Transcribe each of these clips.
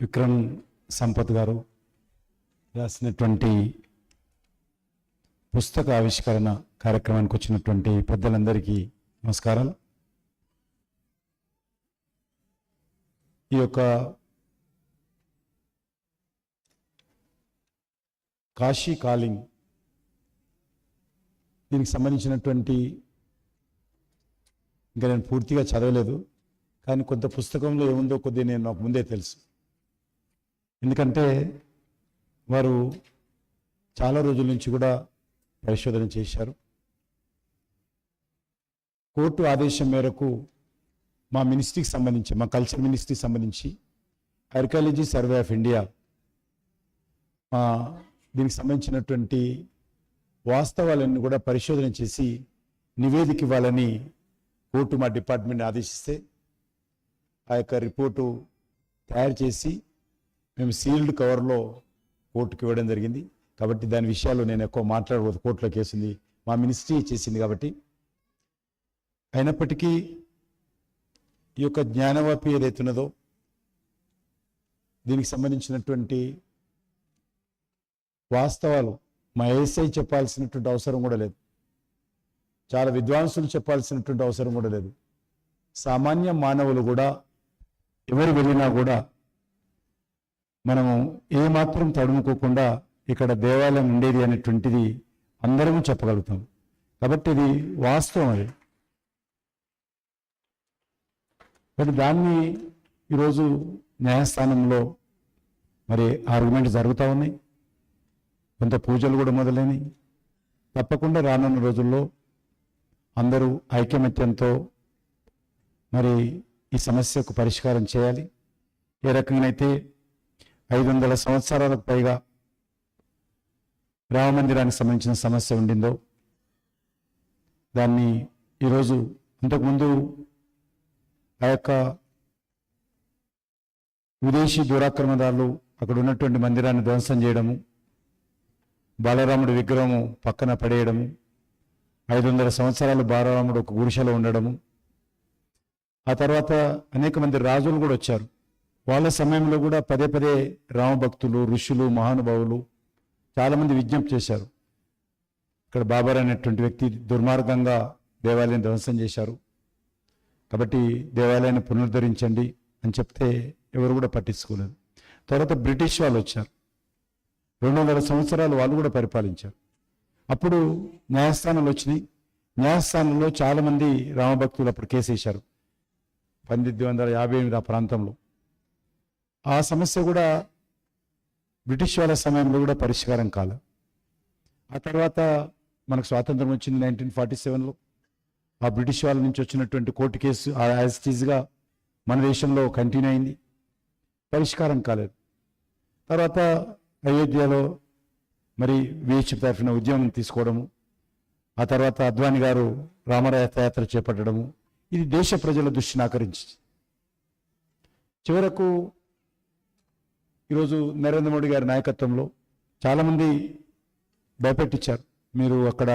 విక్రమ్ సంపత్ గారు రాసినటువంటి పుస్తక ఆవిష్కరణ కార్యక్రమానికి వచ్చినటువంటి పెద్దలందరికీ నమస్కారం ఈ యొక్క కాశీ కాలింగ్ దీనికి సంబంధించినటువంటి ఇంకా నేను పూర్తిగా చదవలేదు కానీ కొంత పుస్తకంలో ఏముందో కొద్దిగా నేను నాకు ముందే తెలుసు. ఎందుకంటే వారు చాలా రోజుల నుంచి కూడా పరిశోధన చేశారు. కోర్టు ఆదేశం మేరకు మా మినిస్ట్రీకి సంబంధించి మా కల్చర్ మినిస్ట్రీకి సంబంధించి ఆర్కాలజీ సర్వే ఆఫ్ ఇండియా మా దీనికి సంబంధించినటువంటి వాస్తవాలన్నీ కూడా పరిశోధన చేసి నివేదిక ఇవ్వాలని కోర్టు మా డిపార్ట్మెంట్ ఆదేశిస్తే ఆ యొక్క రిపోర్టు తయారు చేసి మేము సీల్డ్ కవర్లో కోర్టుకి ఇవ్వడం జరిగింది. కాబట్టి దాని విషయాలు నేను ఎక్కువ మాట్లాడబోదు. కోర్టులో కేసుంది మా మినిస్ట్రీ చేసింది కాబట్టి. అయినప్పటికీ ఈ యొక్క జ్ఞానవాపి ఏదైతే ఉన్నదో దీనికి సంబంధించినటువంటి వాస్తవాలు మా ఏసై చెప్పాల్సినటువంటి అవసరం కూడా లేదు. చాలా విద్వాంసులు చెప్పాల్సినటువంటి అవసరం కూడా లేదు. సామాన్య మానవులు కూడా ఎవరు వెళ్ళినా కూడా మనము ఏమాత్రం తడుముకోకుండా ఇక్కడ దేవాలయం ఉండేది అనేటువంటిది అందరము చెప్పగలుగుతాం. కాబట్టి ఇది వాస్తవం అది. మరి దాన్ని ఈరోజు న్యాయస్థానంలో మరి ఆర్గ్యుమెంట్ జరుగుతూ ఉన్నాయి. కొంత పూజలు కూడా మొదలైనవి తప్పకుండా రానున్న రోజుల్లో అందరూ ఐకమత్యంతో మరి ఈ సమస్యకు పరిష్కారం చేయాలి. ఏ రకంగానైతే ఐదు వందల సంవత్సరాలకు పైగా రామ మందిరానికి సంబంధించిన సమస్య ఉండిందో దాన్ని ఈరోజు ఇంతకుముందు ఆ యొక్క విదేశీ దురాక్రమదారులు అక్కడ ఉన్నటువంటి మందిరాన్ని ధ్వంసం చేయడము బాలరాముడి విగ్రహము పక్కన పడేయడము ఐదు వందల సంవత్సరాలు బాలరాముడు ఒక గుడిసెలో ఉండడము. ఆ తర్వాత అనేక మంది రాజులు కూడా వచ్చారు. వాళ్ళ సమయంలో కూడా పదే పదే రామభక్తులు ఋషులు మహానుభావులు చాలామంది విజ్ఞప్తి చేశారు. ఇక్కడ బాబర్ అనేటువంటి వ్యక్తి దుర్మార్గంగా దేవాలయం ధ్వంసం చేశారు. కాబట్టి దేవాలయాన్ని పునరుద్ధరించండి అని చెప్తే ఎవరు కూడా పట్టించుకోలేదు. తర్వాత బ్రిటిష్ వాళ్ళు వచ్చారు. రెండు వందల సంవత్సరాలు వాళ్ళు కూడా పరిపాలించారు. అప్పుడు న్యాయస్థానాలు వచ్చినాయి. న్యాయస్థానంలో చాలామంది రామభక్తులు అప్పుడు కేసేశారు. పంతొమ్మిది వందల యాభై ఎనిమిది ఆ ప్రాంతంలో. ఆ సమస్య కూడా బ్రిటిష్ వాళ్ళ సమయంలో కూడా పరిష్కారం కాల. ఆ తర్వాత మనకు స్వాతంత్రం వచ్చింది నైన్టీన్ ఫార్టీ సెవెన్లో. ఆ బ్రిటిష్ వాళ్ళ నుంచి వచ్చినటువంటి కోర్టు కేసు యాజ్ టీజ్గా మన దేశంలో కంటిన్యూ అయింది. పరిష్కారం కాలేదు. తర్వాత అయోధ్యలో మరి విహెచ్ తరఫున ఉద్యమం తీసుకోవడము ఆ తర్వాత అద్వాని గారు రామరథయాత్ర చేపట్టడము ఇది దేశ ప్రజల దృష్టిని ఆకరించింది. చివరకు ఈరోజు నరేంద్ర మోడీ గారి నాయకత్వంలో చాలామంది భయపెట్టించారు. మీరు అక్కడ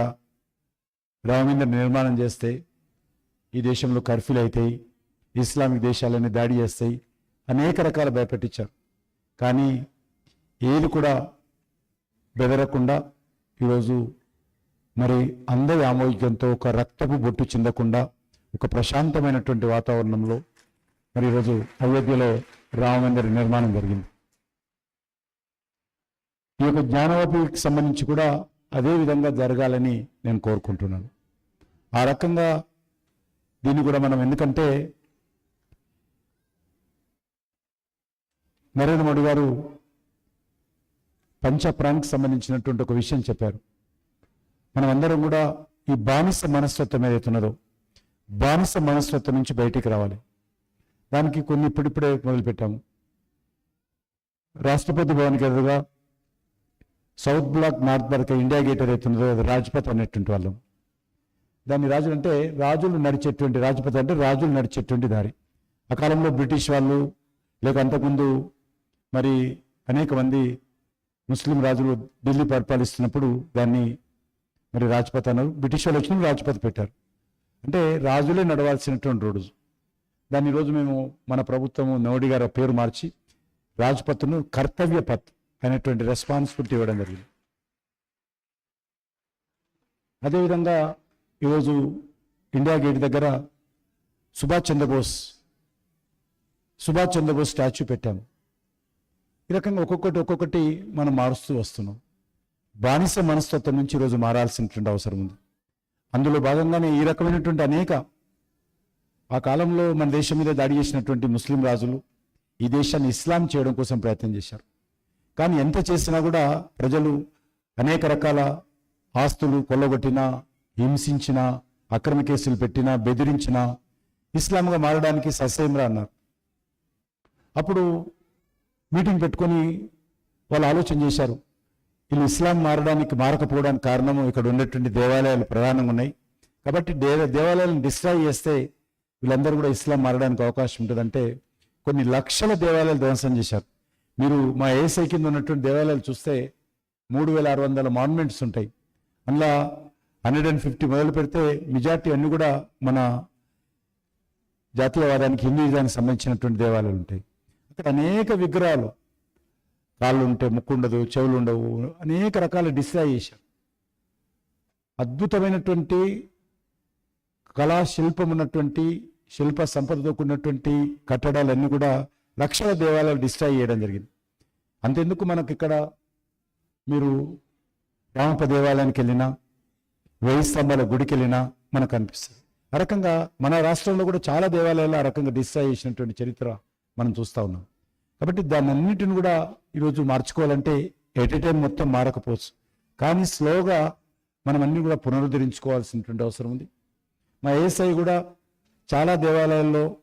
రామమందిర నిర్మాణం చేస్తే ఈ దేశంలో కర్ఫ్యూలు అవుతాయి ఇస్లామిక్ దేశాలన్నీ దాడి చేస్తాయి అనేక రకాల భయపెట్టించారు. కానీ ఏది కూడా బెదరకుండా ఈరోజు మరి అందరి ఆమోద్యంతో ఒక రక్తపు బొట్టు చెందకుండా ఒక ప్రశాంతమైనటువంటి వాతావరణంలో మరి ఈరోజు అయోధ్యలో రామమందిర నిర్మాణం జరిగింది. ఈ యొక్క జ్ఞానవాపికి సంబంధించి కూడా అదే విధంగా జరగాలని నేను కోరుకుంటున్నాను. ఆ రకంగా దీన్ని కూడా మనం ఎందుకంటే నరేంద్ర మోడీ గారు పంచప్రాణికి సంబంధించినటువంటి ఒక విషయం చెప్పారు. మనం అందరం కూడా ఈ బానిస మనస్తత్వం ఏదైతే ఉన్నదో బానిస మనస్తత్వం నుంచి బయటికి రావాలి. దానికి కొన్ని ఇప్పుడిప్పుడే మొదలుపెట్టాము. రాష్ట్రపతి భవన్కి ఎదురుగా south block north block India gate ఏదైతే అది రాజపథ్ అనేటువంటి వాళ్ళం. దాన్ని రాజులు అంటే రాజులు నడిచేటువంటి రాజపథ్ అంటే రాజులు నడిచేటువంటి దారి. ఆ కాలంలో బ్రిటిష్ వాళ్ళు లేక అంతకుముందు మరి అనేక మంది ముస్లిం రాజులు ఢిల్లీ పరిపాలిస్తున్నప్పుడు దాన్ని మరి రాజపథ్ అన్నారు. బ్రిటిష్ వాళ్ళు వచ్చినప్పుడు రాజపథ్ పెట్టారు. అంటే రాజులే నడవాల్సినటువంటి రోడ్డు. దాన్ని ఈరోజు మేము మన ప్రభుత్వము నోడి గారు పేరు మార్చి రాజ్పత్ను కర్తవ్య పథ్ అనేటువంటి రెస్పాన్సిబిలిటీ ఇవ్వడం జరిగింది. అదేవిధంగా ఈరోజు ఇండియా గేట్ దగ్గర సుభాష్ చంద్రబోస్ సుభాష్ చంద్రబోస్ స్టాచ్యూ పెట్టాము. ఈ రకంగా ఒక్కొక్కటి ఒక్కొక్కటి మనం మారుస్తూ వస్తున్నాం. బానిస మనస్తత్వం నుంచి ఈరోజు మారాల్సినటువంటి అవసరం ఉంది. అందులో భాగంగానే ఈ రకమైనటువంటి అనేక ఆ కాలంలో మన దేశం మీద దాడి చేసినటువంటి ముస్లిం రాజులు ఈ దేశాన్ని ఇస్లాం చేయడం కోసం ప్రయత్నం చేశారు. కానీ ఎంత చేసినా కూడా ప్రజలు అనేక రకాల ఆస్తులు కొల్లగొట్టినా హింసించినా అక్రమ కేసులు పెట్టినా బెదిరించినా ఇస్లాంగా మారడానికి ససేమ్రా అన్నారు. అప్పుడు మీటింగ్ పెట్టుకొని వాళ్ళు ఆలోచన చేశారు వీళ్ళు ఇస్లాం మారడానికి మారకపోవడానికి కారణము ఇక్కడ ఉన్నటువంటి దేవాలయాలు ప్రధానంగా ఉన్నాయి. కాబట్టి దేవ దేవాలయాలను డిస్ట్రాయ్ చేస్తే వీళ్ళందరూ కూడా ఇస్లాం మారడానికి అవకాశం ఉంటుందంటే కొన్ని లక్షల దేవాలయాలు ధ్వంసం చేశారు. మీరు మా ఏసై కింద ఉన్నటువంటి దేవాలయాలు చూస్తే మూడు వేల ఆరు వందల మాన్మెంట్స్ ఉంటాయి. అందులో హండ్రెడ్ అండ్ ఫిఫ్టీ మొదలు పెడితే మెజార్టీ అన్నీ కూడా మన జాతీయవాదానికి హిందూయిజానికి సంబంధించినటువంటి దేవాలయాలు ఉంటాయి. అక్కడ అనేక విగ్రహాలు కాళ్ళు ఉంటే ముక్కు ఉండదు చెవులు ఉండవు అనేక రకాల డిస్ట్రాయ్ చేశారు. అద్భుతమైనటువంటి కళా శిల్పం ఉన్నటువంటి శిల్ప సంపదతో కూడినటువంటి కట్టడాలన్నీ కూడా లక్షల దేవాలయాలు డిస్ట్రాయ్ చేయడం జరిగింది. అంతెందుకు మనకి ఇక్కడ మీరు రామప దేవాలయానికి వెళ్ళినా వెయ్యి స్తంభాల గుడికి వెళ్ళినా మనకు అనిపిస్తుంది ఆ రకంగా మన రాష్ట్రంలో కూడా చాలా దేవాలయాలు ఆ రకంగా డిస్ట్రాయ్ చేసినటువంటి చరిత్ర మనం చూస్తా ఉన్నాం. కాబట్టి దాన్ని అన్నిటిని కూడా ఈరోజు మార్చుకోవాలంటే ఎట్ ఎ టైం మొత్తం మారకపోవచ్చు. కానీ స్లోగా మనం అన్ని కూడా పునరుద్ధరించుకోవాల్సినటువంటి అవసరం ఉంది. మా ఏఎస్ఐ కూడా చాలా దేవాలయాల్లో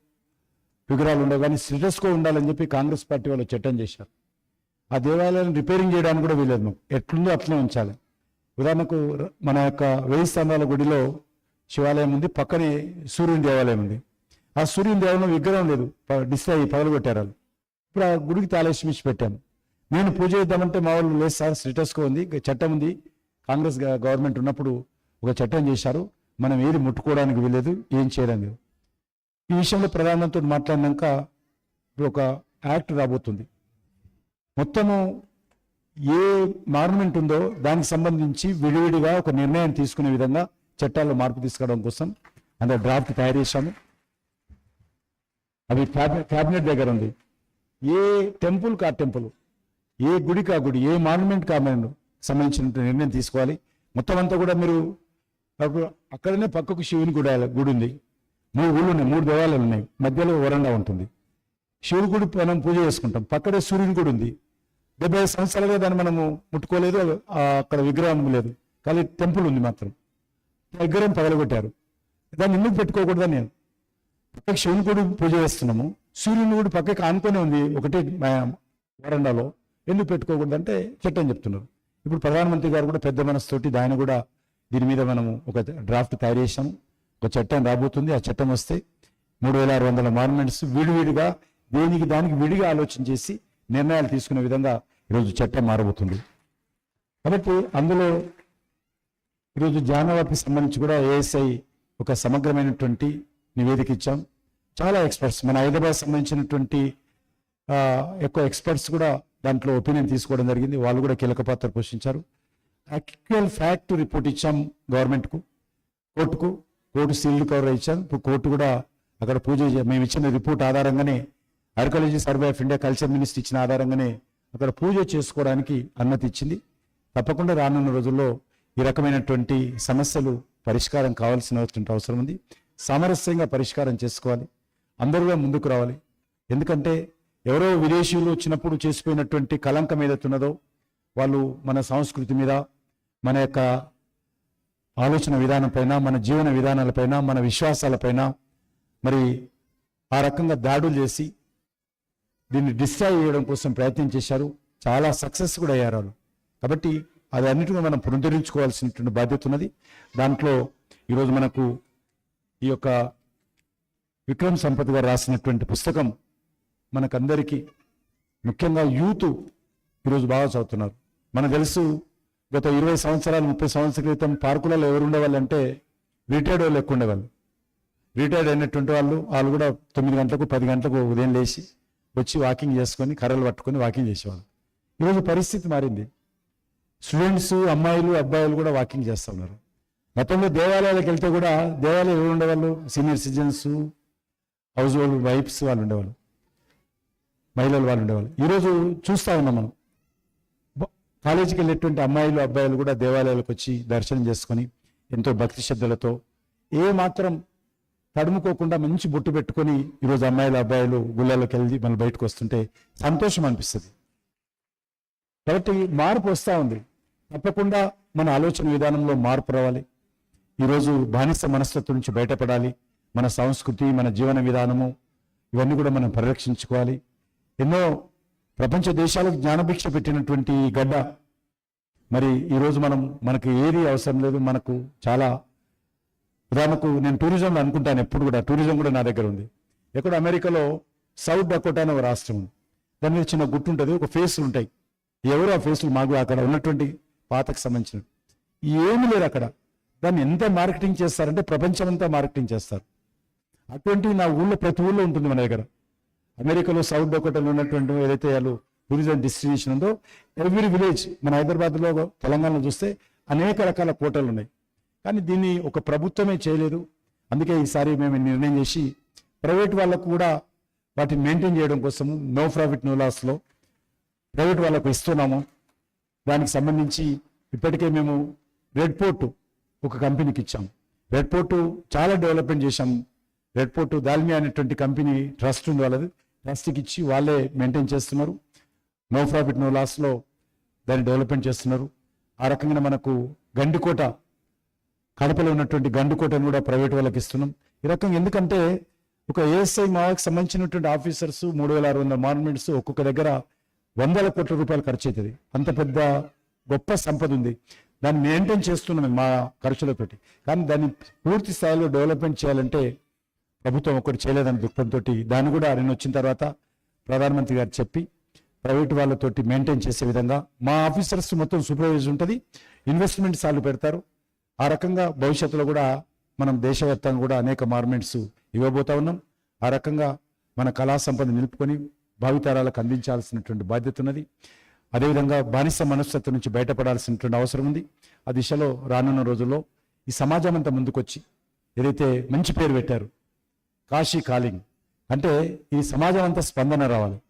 విగ్రహాలు ఉండవు. కానీ స్టేటస్కో ఉండాలని చెప్పి కాంగ్రెస్ పార్టీ వాళ్ళు చట్టం చేశారు. ఆ దేవాలయాన్ని రిపేరింగ్ చేయడానికి కూడా వీలేదు మాకు ఎట్లుందో అట్లనే ఉంచాలి. ఉదాహరణకు మన యొక్క వెయ్యి స్తంభాల గుడిలో శివాలయం ఉంది. పక్కనే సూర్యుని దేవాలయం ఉంది. ఆ సూర్యుని దేవాలయం విగ్రహం లేదు. ప- పగలు పెట్టారు వాళ్ళు. ఇప్పుడు ఆ గుడికి తాళేసి మించి పెట్టాను. నేను పూజ చేద్దామంటే మా వాళ్ళు లేదు సార్ స్టేటస్కో ఉంది. చట్టం ఉంది. కాంగ్రెస్ గవర్నమెంట్ ఉన్నప్పుడు ఒక చట్టం చేశారు. మనం ఏది ముట్టుకోవడానికి వీలేదు ఏం చేయడానికి లేదు. ఈ విషయంలో ప్రధానమంత్రి మాట్లాడినాక ఇప్పుడు ఒక యాక్ట్ రాబోతుంది. మొత్తము ఏ మార్నమెంట్ ఉందో దానికి సంబంధించి విడివిడిగా ఒక నిర్ణయం తీసుకునే విధంగా చట్టాల్లో మార్పు తీసుకురావడం కోసం అంత డ్రాఫ్ట్ తయారు చేశాము. అవి క్యాబినెట్ దగ్గర ఉంది. ఏ టెంపుల్ కా టెంపుల్ ఏ గుడి కా గుడి ఏ మాన్యుమెంట్ కా మాన్యుమెంట్ సంబంధించిన నిర్ణయం తీసుకోవాలి. మొత్తం అంతా కూడా మీరు అప్పుడు అక్కడనే పక్కకు శివుని గుడి గుడి ఉంది. మూడు గుళ్ళు ఉన్నాయి మూడు దేవాలయాలు ఉన్నాయి మధ్యలో వరండా ఉంటుంది. శివుడి గుడి మనం పూజ చేసుకుంటాం. పక్కనే సూర్యుని గుడి ఉంది. డెబ్బై ఐదు సంవత్సరాలుగా దాన్ని మనము ముట్టుకోలేదు అక్కడ విగ్రహం లేదు కానీ టెంపుల్ ఉంది మాత్రం. విగ్రహం పగలగొట్టారు. దాన్ని ఎందుకు పెట్టుకోకూడదని నేను. పక్కకి శివుని గుడి పూజ చేస్తున్నాము. సూర్యుని గుడి పక్కకి ఆనుకొని ఉంది ఒకటే మా వరండాలో. ఎందుకు పెట్టుకోకూడదంటే చట్టం చెప్తున్నారు. ఇప్పుడు ప్రధానమంత్రి గారు కూడా పెద్ద మనసుతోటి దాన్ని కూడా దీని మీద మనము ఒక డ్రాఫ్ట్ తయారు చేసాము ఒక చట్టం రాబోతుంది. ఆ చట్టం వస్తే మూడు వేల ఆరు వందల మార్మెంట్స్ విడివిడిగా దేనికి దానికి విడిగా ఆలోచన చేసి నిర్ణయాలు తీసుకునే విధంగా ఈరోజు చట్టం మారబోతుంది. కాబట్టి అందులో ఈరోజు జానవాకి సంబంధించి కూడా ఏఎస్ఐ ఒక సమగ్రమైనటువంటి నివేదిక ఇచ్చాం. చాలా ఎక్స్పర్ట్స్ మన హైదరాబాద్ సంబంధించినటువంటి ఎక్కువ ఎక్స్పర్ట్స్ కూడా దాంట్లో ఒపీనియన్ తీసుకోవడం జరిగింది. వాళ్ళు కూడా కీలక పాత్ర పోషించారు. యాక్చువల్ ఫ్యాక్ట్ రిపోర్ట్ ఇచ్చాం గవర్నమెంట్కు కోర్టుకు కోర్టు సీల్డ్ కవర్ ఇచ్చాం. ఇప్పుడు కోర్టు కూడా అక్కడ పూజ మేము ఇచ్చిన రిపోర్ట్ ఆధారంగానే archaeology survey of India culture ministry ఇచ్చిన ఆధారంగానే అక్కడ పూజ చేసుకోవడానికి అనుమతి ఇచ్చింది. తప్పకుండా రానున్న రోజుల్లో ఈ రకమైనటువంటి సమస్యలు పరిష్కారం కావాల్సినటువంటి అవసరం ఉంది. సామరస్యంగా పరిష్కారం చేసుకోవాలి. అందరూ ముందుకు రావాలి. ఎందుకంటే ఎవరో విదేశీయులు వచ్చినప్పుడు చేసిపోయినటువంటి కలంకం ఏదైతున్నదో వాళ్ళు మన సంస్కృతి మీద మన యొక్క ఆలోచన విధానం పైన మన జీవన విధానాలపైన మన విశ్వాసాలపైన మరి ఆ రకంగా దాడులు చేసి దీన్ని డిస్ట్రాయ్ చేయడం కోసం ప్రయత్నం చేశారు. చాలా సక్సెస్ కూడా అయ్యారు వాళ్ళు. కాబట్టి అది అన్నిటిగా మనం పునరుద్ధరించుకోవాల్సినటువంటి బాధ్యత ఉన్నది. దాంట్లో ఈరోజు మనకు ఈ యొక్క విక్రమ్ సంపత్ గారు రాసినటువంటి పుస్తకం మనకందరికీ ముఖ్యంగా యూత్ ఈరోజు బాగా చదువుతున్నారు. మనకు తెలుసు గత ఇరవై సంవత్సరాలు ముప్పై సంవత్సరాల క్రితం పార్కులలో ఎవరు ఉండేవాళ్ళు అంటే రిటైర్డ్ వాళ్ళు ఎక్కువ ఉండేవాళ్ళు రిటైర్డ్ అయినటువంటి వాళ్ళు వాళ్ళు కూడా తొమ్మిది గంటలకు పది గంటలకు ఉదయం లేచి వచ్చి వాకింగ్ చేసుకొని కర్రలు పట్టుకొని వాకింగ్ చేసేవాళ్ళు. ఈరోజు పరిస్థితి మారింది. స్టూడెంట్స్ అమ్మాయిలు అబ్బాయిలు కూడా వాకింగ్ చేస్తూ ఉన్నారు. గతంలో దేవాలయాలకు వెళ్తే కూడా దేవాలయం ఎవరు ఉండేవాళ్ళు? Senior citizens house hold wives వాళ్ళు ఉండేవాళ్ళు. మహిళలు వాళ్ళు ఉండేవాళ్ళు. ఈరోజు చూస్తా ఉన్నాం మనం. కాలేజీకి వెళ్ళేటువంటి అమ్మాయిలు అబ్బాయిలు కూడా దేవాలయాలకు వచ్చి దర్శనం చేసుకొని ఎంతో భక్తి శ్రద్ధలతో ఏ మాత్రం తడుముకోకుండా మంచి బొట్టు పెట్టుకొని ఈరోజు అమ్మాయిలు అబ్బాయిలు గుళ్ళలోకి వెళ్ళి మన బయటకు వస్తుంటే సంతోషం అనిపిస్తుంది. కాబట్టి మార్పు వస్తూ ఉంది. తప్పకుండా మన ఆలోచన విధానంలో మార్పు రావాలి. ఈరోజు బానిస మనస్తత్వం నుంచి బయటపడాలి. మన సంస్కృతి మన జీవన విధానము ఇవన్నీ కూడా మనం పరిరక్షించుకోవాలి. ఎన్నో ప్రపంచ దేశాలకు జ్ఞానభిక్ష పెట్టినటువంటి ఈ గడ్డ మరి ఈరోజు మనం మనకు ఏది అవసరం లేదు మనకు చాలా ఉదాహరణకు నేను టూరిజంలో అనుకుంటాను ఎప్పుడు కూడా టూరిజం కూడా నా దగ్గర ఉంది. ఎక్కడ అమెరికాలో సౌత్ డకోటా అనే ఒక రాష్ట్రం ఉంది. దాని మీద చిన్న గుట్టు ఉంటుంది ఒక ఫేస్లు ఉంటాయి. ఎవరు ఆ ఫేస్లు మాకు అక్కడ ఉన్నటువంటి పాతకు సంబంధించిన ఏమి లేరు అక్కడ. దాన్ని ఎంత మార్కెటింగ్ చేస్తారంటే ప్రపంచమంతా మార్కెటింగ్ చేస్తారు. అటువంటి నా ఊళ్ళో ప్రతి ఊళ్ళో ఉంటుంది మన దగ్గర. అమెరికాలో సౌత్ డకోటాలో ఉన్నటువంటి ఏదైతే వాళ్ళు టూరిజం డెస్టినేషన్ ఉందో ఎవ్రీ విలేజ్ మన హైదరాబాద్లో తెలంగాణలో చూస్తే అనేక రకాల కోటలు ఉన్నాయి. కానీ దీన్ని ఒక ప్రభుత్వమే చేయలేదు. అందుకే ఈసారి మేము నిర్ణయం చేసి ప్రైవేట్ వాళ్ళకు కూడా వాటిని మెయింటైన్ చేయడం కోసము నో ప్రాఫిట్ నో లాస్లో ప్రైవేట్ వాళ్ళకు ఇస్తున్నాము. దానికి సంబంధించి ఇప్పటికే మేము రెడ్ పోర్టు ఒక కంపెనీకి ఇచ్చాము. రెడ్ పోర్టు చాలా డెవలప్మెంట్ చేశాము. రెడ్ పోర్టు దాల్మియా అనేటువంటి కంపెనీ ట్రస్ట్ ఉంది వాళ్ళది. ట్రస్ట్కి ఇచ్చి వాళ్ళే మెయింటైన్ చేస్తున్నారు. నో ప్రాఫిట్ నో లాస్లో దాన్ని డెవలప్మెంట్ చేస్తున్నారు. ఆ రకంగా మనకు గండికోట కడపలో ఉన్నటువంటి గండికోటను కూడా ప్రైవేట్ వాళ్ళకి ఇస్తున్నాం. ఈ రకంగా ఎందుకంటే ఒక ఏఎస్ఐ మాకు సంబంధించినటువంటి ఆఫీసర్స్ మూడు వేల ఆరు వందల మార్మెంట్స్ ఒక్కొక్క దగ్గర వందల కోట్ల రూపాయలు ఖర్చు అవుతుంది. అంత పెద్ద గొప్ప సంపద ఉంది. దాన్ని మెయింటైన్ చేస్తున్నాం మా ఖర్చులతోటి. కానీ దాన్ని పూర్తి స్థాయిలో డెవలప్మెంట్ చేయాలంటే ప్రభుత్వం ఒకటి చేయలేదని దుఃఖంతో దాన్ని కూడా నేను వచ్చిన తర్వాత ప్రధానమంత్రి గారు చెప్పి ప్రైవేట్ వాళ్ళతోటి మెయింటైన్ చేసే విధంగా మా ఆఫీసర్స్ మొత్తం సూపర్వైజ్ ఉంటుంది ఇన్వెస్ట్మెంట్ సార్లు పెడతారు. ఆ రకంగా భవిష్యత్తులో కూడా మనం దేశవ్యాప్తంగా కూడా అనేక మార్మెంట్స్ ఇవ్వబోతా ఉన్నాం. ఆ రకంగా మన కళా సంపద నిలుపుకొని భావితరాలకు అందించాల్సినటువంటి బాధ్యత ఉన్నది. అదేవిధంగా బానిస మనస్తత్వం నుంచి బయటపడాల్సినటువంటి అవసరం ఉంది. ఆ దిశలో రానున్న రోజుల్లో ఈ సమాజం అంతా ముందుకొచ్చి ఏదైతే మంచి పేరు పెట్టారు కాశీ కాలింగ్ అంటే ఈ సమాజం అంతా స్పందన రావాలి.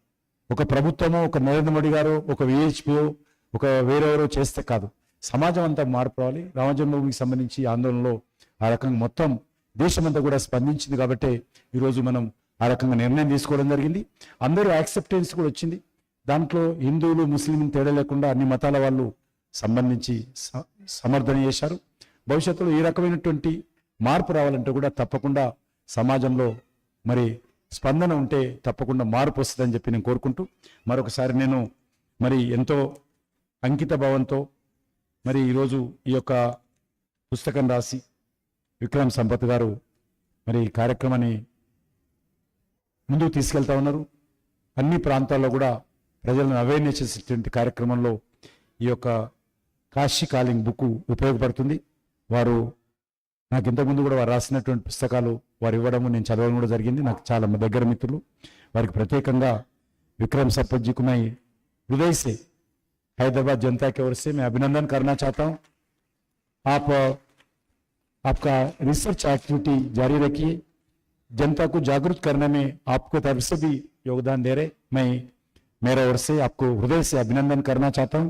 ఒక ప్రభుత్వము ఒక నరేంద్ర మోడీ గారు ఒక విహెచ్పిఓ ఒక వేరెవరో చేస్తే కాదు. సమాజం అంతా మార్పు రావాలి. రామజన్మభూమికి సంబంధించి ఆందోళనలో ఆ రకంగా మొత్తం దేశమంతా కూడా స్పందించింది కాబట్టి ఈరోజు మనం ఆ రకంగా నిర్ణయం తీసుకోవడం జరిగింది. అందరూ యాక్సెప్టెన్స్ కూడా వచ్చింది. దాంట్లో హిందువులు ముస్లిం తేడా లేకుండా అన్ని మతాల వాళ్ళు సంబంధించి స- సమర్థన చేశారు. భవిష్యత్తులో ఈ రకమైనటువంటి మార్పు రావాలంటే కూడా తప్పకుండా సమాజంలో మరి స్పందన ఉంటే తప్పకుండా మార్పు వస్తుందని చెప్పి నేను కోరుకుంటూ మరొకసారి నేను మరి ఎంతో అంకిత భావంతో మరి ఈరోజు ఈ యొక్క పుస్తకం రాసి విక్రమ్ సంపత్ గారు మరి కార్యక్రమాన్ని ముందుకు తీసుకెళ్తా ఉన్నారు. అన్ని ప్రాంతాల్లో కూడా ప్రజలను అవేర్నెస్ చేసేటువంటి కార్యక్రమంలో ఈ యొక్క కాశీ కాలింగ్ బుక్ ఉపయోగపడుతుంది. వారు నాకు ఇంతకుముందు కూడా వారు రాసినటువంటి పుస్తకాలు వారు ఇవ్వడము నేను చదవడం కూడా జరిగింది నాకు చాలా మా దగ్గర మిత్రులు వారికి ప్రత్యేకంగా विक्रम सपत जी को मैं हृदय से हैदराबाद जनता की ओर से मैं अभिनंदन करना चाहता हूं आप अ, आपका रिसर्च एक्टिविटी जारी रखिए जनता को जागरूक करने में आपको तरफ से भी योगदान दे रहे मैं मेरे ओर से आपको हृदय से अभिनंदन करना चाहता हूं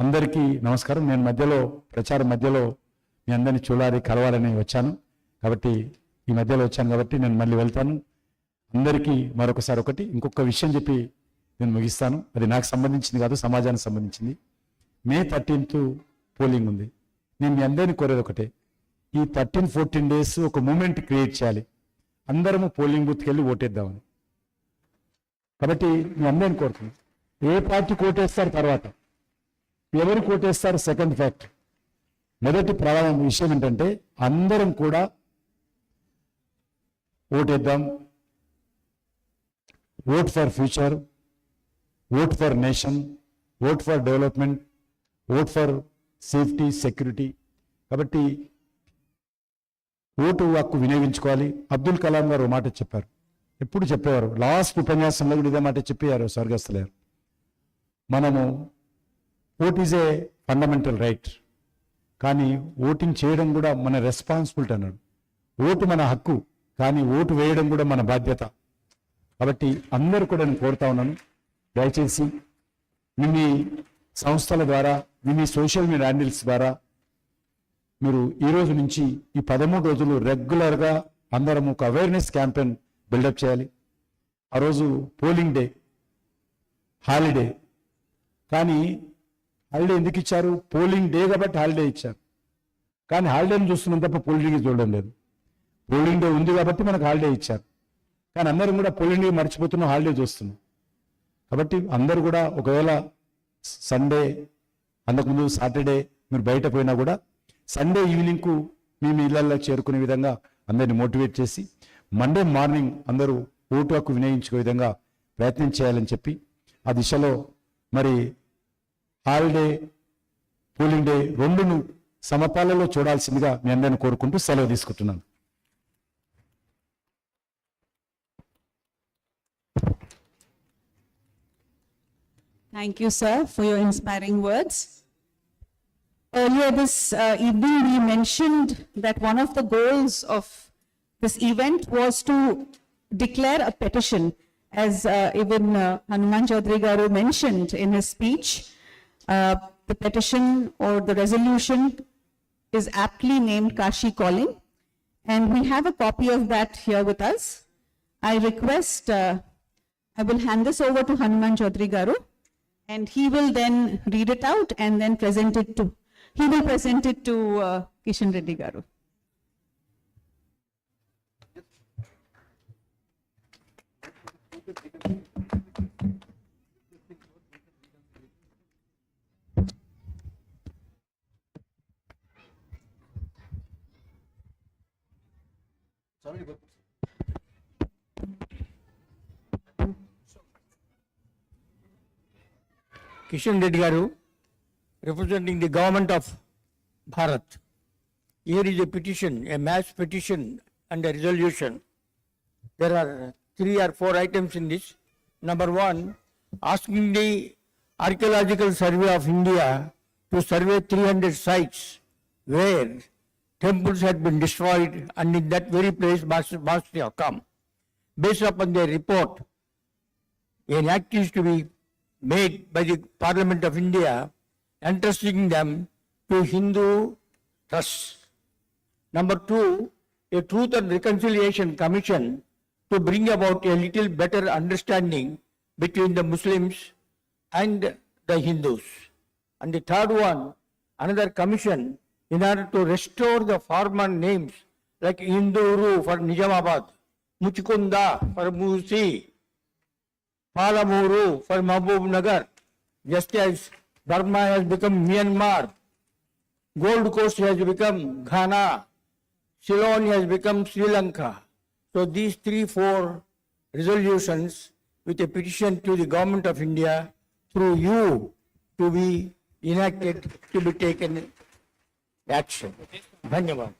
అందరికీ నమస్కారం నేను మధ్యలో ప్రచారం మధ్యలో మీ అందరిని చూడాలి కలవాలని వచ్చాను. కాబట్టి ఈ మధ్యలో వచ్చాను కాబట్టి నేను మళ్ళీ వెళ్తాను. అందరికీ మరొకసారి ఒకటి ఇంకొక విషయం చెప్పి నేను ముగిస్తాను. అది నాకు సంబంధించింది కాదు సమాజానికి సంబంధించింది. మే థర్టీన్త్ పోలింగ్ ఉంది. నేను మీ అందరినీ కోరేది ఒకటే ఈ థర్టీన్ ఫోర్టీన్ డేస్ ఒక మూమెంట్ క్రియేట్ చేయాలి. అందరము పోలింగ్ బూత్కి వెళ్ళి ఓటేద్దామని. కాబట్టి మీ అందరిని కోరుతున్నాను. ఏ పార్టీ కోటేస్తారు తర్వాత? ఎవరు కోటేస్తారు? సెకండ్ ఫ్యాక్ట్ మొదటి ప్రభావం విషయం ఏంటంటే అందరం కూడా ఓటేద్దాం. Vote for future vote for nation vote for development vote for safety security కాబట్టి ఓటు హక్కు వినియోగించుకోవాలి. అబ్దుల్ కలాం గారు మాట చెప్పారు. ఎప్పుడు చెప్పేవారు? లాస్ట్ ఉపన్యాసంలో కూడా ఇదే మాట చెప్పారు స్వర్గస్థులేరు మనము vote is a fundamental right కానీ ఓటింగ్ చేయడం కూడా మన రెస్పాన్సిబిలిటీ అన్నాడు. ఓటు మన హక్కు కానీ ఓటు వేయడం కూడా మన బాధ్యత. కాబట్టి అందరూ కూడా నేను కోరుతా ఉన్నాను. దయచేసి మీ సంస్థల ద్వారా మీ మీ సోషల్ మీడియా హ్యాండిల్స్ ద్వారా మీరు ఈ రోజు నుంచి ఈ పదమూడు రోజులు రెగ్యులర్గా అందరం ఒక అవేర్నెస్ క్యాంపెయిన్ బిల్డప్ చేయాలి. ఆ రోజు పోలింగ్ డే హాలిడే కానీ హాలిడే ఎందుకు ఇచ్చారు? పోలింగ్ డే కాబట్టి హాలిడే ఇచ్చారు. కానీ హాలిడేని చూస్తున్నాం తప్ప పోలింగ్ చూడడం లేదు. పోలింగ్ డే ఉంది కాబట్టి మనకు హాలిడే ఇచ్చారు. కానీ అందరం కూడా పోలింగ్ డే మర్చిపోతున్నాం హాలిడే చూస్తున్నాం. కాబట్టి అందరూ కూడా ఒకవేళ సండే అంతకుముందు సాటర్డే మీరు బయట పోయినా కూడా సండే ఈవినింగ్కు మీ మీ ఇళ్ళలో చేరుకునే విధంగా అందరిని మోటివేట్ చేసి మండే మార్నింగ్ అందరూ ఓటు హక్కు వినియోగించుకునే విధంగా ప్రయత్నం చేయాలని చెప్పి ఆ దిశలో మరి హాలిడే పోలింగ్ డే రెండును సమపాలలో చూడాల్సిందిగా మీ అందరిని కోరుకుంటూ సెలవు తీసుకుంటున్నాను Thank you, sir, for your inspiring words. Earlier this uh, evening, we mentioned that one of the goals of this event was to declare a petition, as uh, even uh, Hanuman Chaudhary Garu mentioned in his speech. Uh, The petition or the resolution is aptly named Kashi Calling, and we have a copy of that here with us. I request, uh, I will hand this over to Hanuman Chaudhary Garu, and he will then read it out and then present it to, he will present it to uh, Kishan Reddy Garu. Kishan Reddy garu, representing the government of Bharat. Here is a petition, a mass petition and a resolution. There are three or four items in this. Number one, asking the Archaeological Survey of India to survey 300 sites where temples had been destroyed and in that very place must have come. Based upon their report, an act is to be made by the Parliament of India entrusting them to Hindu trusts. Number two, a Truth and Reconciliation Commission to bring about a little better understanding between the Muslims and the Hindus. And the third one, another commission in order to restore the former names like Induru for Nizamabad, Muchikunda for Musi, Palamuru for Mahbub Nagar, just as Burma has become Myanmar, Gold Coast has become Ghana, Ceylon has become Sri Lanka. So these three, four resolutions with a petition to the government of India through you to be enacted, to be taken action. Dhanyavad.